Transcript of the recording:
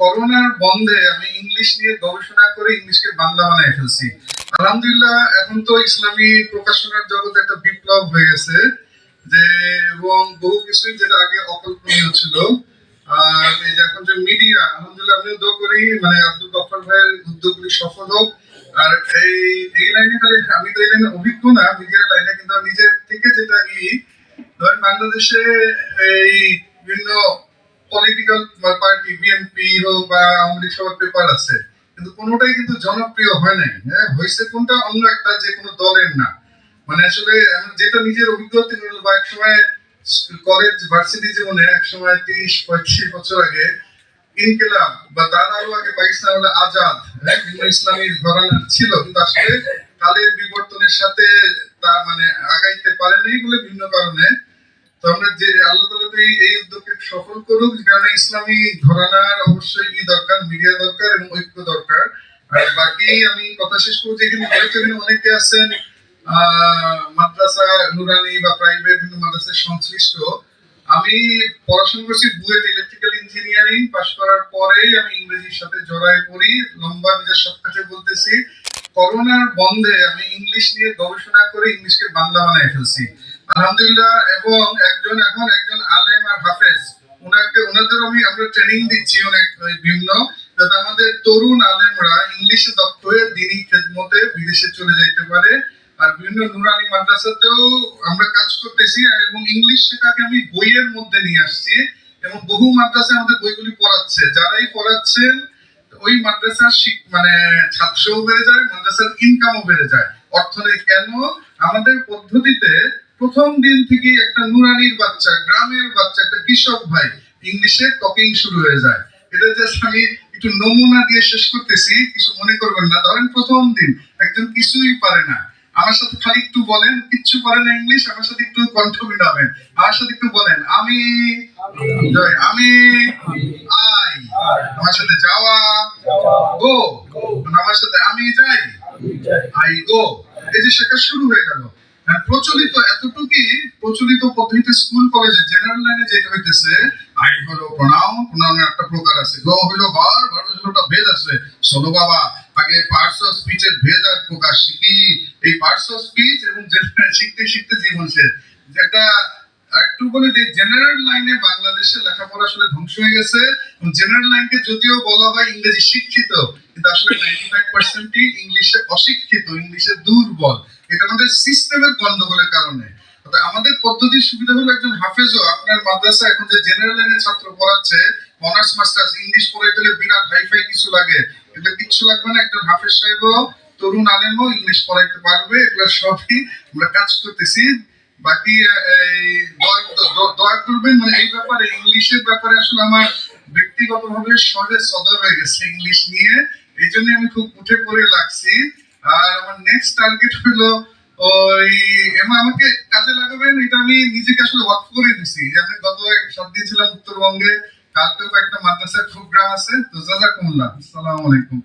করোনার বন্ধে আমি ইংলিশ নিয়ে গবেষণা করে ইংলিশকে বাংলা বানায় ফেলছি। আলহামদুলিল্লাহ, এখন তো ইসলামী প্রকাশনার জগতে একটা বিপ্লব হয়ে গেছে যে, এবং বহু কিছুই যেটা আগে অকল্পনীয় ছিল। আর এই যে এখন যে মিডিয়া আলহামদুলিল্লাহ করি মানে আব্দুল গফর ভাইয়ের উদ্যোগগুলি সফল হোক। আর এই এই লাইনে আমি তো এই লাইনে অভিজ্ঞ না মিডিয়ার লাইনে কিন্তু নিজের থেকে যেটা ই ধরেন বাংলাদেশে এই বিভিন্ন পলিটিক্যাল পার্টি বিএনপি হোক বা আওয়ামী লীগ সবার পেপার আছে, কিন্তু কোনোটাই কিন্তু জনপ্রিয় হয় নাই হ্যাঁ? হয়েছে কোনটা? অন্য একটা, যে কোনো দলের না। মানে আসলে যেটা নিজের অভিজ্ঞতা হলো বা কলেজ ভার্সিটি জীবনে তিরিশ, পঁয়ত্রিশ বছর আগে বা তার আরও আগে পাকিস্তান আজাদ হ্যাঁ? ইসলামী ঘরানার ছিল, কিন্তু আসলে কালের বিবর্তনের সাথে তা মানে আগাইতে পারেনি বলে বিভিন্ন কারণে আমরা যে আল্লাহ তালা তো এই- উদ্যোগকে সফল করুক কারণ ইসলামী ঘরানার অবশ্যই দরকার, মিডিয়া দরকার এবং ঐক্য দরকার। আর বাকি আমি কথা শেষ করব যে এখানে অনেকে আছেন মাদ্রাসা নুরানি বা প্রাইভেট সংশ্লিষ্ট। আমি পড়াশোনা করছি বুয়েট ইলেকট্রিক্যাল ইঞ্জিনিয়ারিং। পাশ করার পরে আমি ইংরেজির সাথে জড়ায় পড়ি, লম্বা নিজের সবকাছে বলতেছি। করোনার বন্ধে আমি ইংলিশ নিয়ে গবেষণা করে ইংলিশকে বাংলা বানায় ফেলছি। আলহামদুলিল্লাহ, এবং একজন এখন একজন আলেম আর হাফেজ। ওনাকে ওনাদের আমি আমরা ট্রেনিং দিচ্ছি অনেক বিভিন্ন, যাতে আমাদের তরুণ আলেমরা ইংলিশে দক্ষ হয়ে দিনী খেদমতে বিদেশে চলে যাইতে পারে। আর বিভিন্ন নুরানি মাদ্রাসাতেও আমরা কাজ করতেছি, এবং ইংলিশ শেখাকে আমি বইয়ের মধ্যে নিয়ে আসছি, এবং বহু মাদ্রাসায় আমাদের বইগুলি পড়াচ্ছে। যারাই পড়াচ্ছেন, ওই মাদ্রাসার মানে ছাত্রও বেড়ে যায়, মাদ্রাসার ইনকামও বেড়ে যায়। অর্থনীতি কেন? আমাদের পদ্ধতিতে প্রথম দিন থেকে একটা নুরানির বাচ্চা গ্রামের বাচ্চা একটা কৃষক ভাই ইংলিশে টকিং শুরু হয়ে যায়। এটা জাস্ট আমি একটু নমুনা দিয়ে শেষ করতেছি কিছু মনে করবেন না। ধরেন প্রথম দিন একজন কিছুই পারে না। আমার সাথে খালি একটু বলেন কিচ্ছু পারে না ইংলিশ আমার সাথে একটু কণ্ঠ মিলাবেন। আমার সাথে একটু বলেন আমি জয় আমি আই। আমার সাথে যাওয়া গো। আমার সাথে আমি যাই। I go. এই যে শেখা শুরু হয়ে গেল। প্রচলিত এতটুকুই প্রচলিত পদ্ধতিতে স্কুল কলেজে জেনারেল লাইনে যেটা হইতেছে, আই হলো প্রোনাউন প্রোনাউনের একটা প্রকার আছে। গো হলো ভার ভার হলো একটা ভেদ আছে। শোনো বাবা, আগে পার্টস অফ স্পিচের ভেদ আর প্রকাশ শিখি। এই পার্টস অফ স্পিচ এবং general শিখতে শিখতে জীবন শেষ। যেটা, একটু বলে যে জেনারেল লাইনে বাংলাদেশে লেখাপড়া আসলে ধ্বংস হয়ে গেছে। জেনারেল লাইনকে যদিও বলা হয় ইংরেজি শিক্ষিত, কিন্তু আসলে নাইনটি ফাইভ পার্সেন্টই ইংলিশে অশিক্ষিত, ইংলিশে দুর্বল। এটা আমাদের সিস্টেমের গন্ডগোলের কারণে। আমাদের পদ্ধতির সুবিধা হলো একজন হাফেজও আপনার মাদ্রাসা এখন যে জেনারেল লাইনে ছাত্র পড়াচ্ছে অনার্স মাস্টার্স ইংলিশ পড়াইতে হলে বিরাট হাইফাই কিছু লাগে। এগুলো কিচ্ছু লাগবে না, একজন হাফেজ সাহেবও, তরুণ আলেমও ইংলিশ পড়াইতে পারবে, এগুলো সবই আমরা কাজ করতেছি। বাকি দয়া- করবেন মানে এই ব্যাপারে ইংলিশের ব্যাপারে আসলে আমার ব্যক্তিগতভাবে শহরে সদর হয়ে গেছে ইংলিশ নিয়ে। এই জন্য আমি খুব উঠে পড়ে লাগছি। আর নেক্সট টার্গেট হলো ওই এমা আমাকে কাজে লাগাবেন, এটা আমি নিজেকে আসলে ওয়ার্ক করে দিছি। আমি গত এক সব দিয়েছিলাম উত্তরবঙ্গে, কালকেও একটা মাদ্রাসার প্রোগ্রাম আছে, তো জাজাকুমুল্লাহ, আসসালামু আলাইকুম।